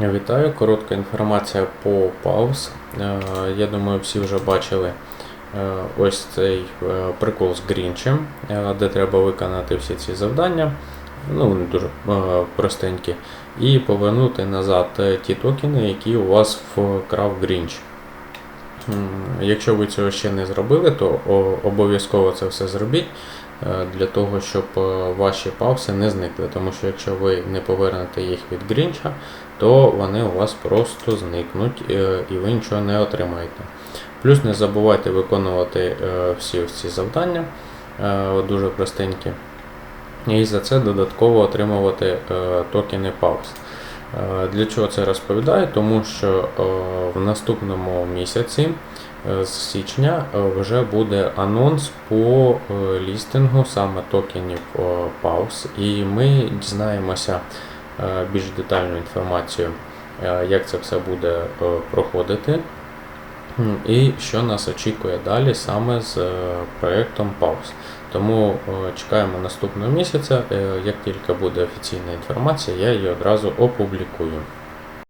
Вітаю, коротка інформація по Pause. Е, Я думаю, всі вже бачили е, ось цей е, прикол з Грінчем, де треба виконати всі ці завдання. Ну, вони дуже простенькі. І повернути назад ті токени, які у вас вкрав Грінч. Якщо ви цього ще не зробили, то обов'язково це все зробіть е, для того, щоб е, ваші пауси не зникли. Тому що якщо ви не повернете їх від Грінча, то вони у вас просто зникнуть е, і ви нічого не отримаєте. Плюс не забувайте виконувати всі ці завдання, дуже простенькі. І за це додатково отримувати токени пауз. Е, Для чого це розповідаю? Тому що е, в наступному місяці, е, з січня, вже буде анонс по лістингу саме токенів PAUS, і ми дізнаємося більш детальну інформацію, як це все буде проходити. І що нас очікує далі саме з е, проєктом Pause. Тому е, чекаємо наступного місяця. Е, Як тільки буде офіційна інформація, я її одразу опублікую.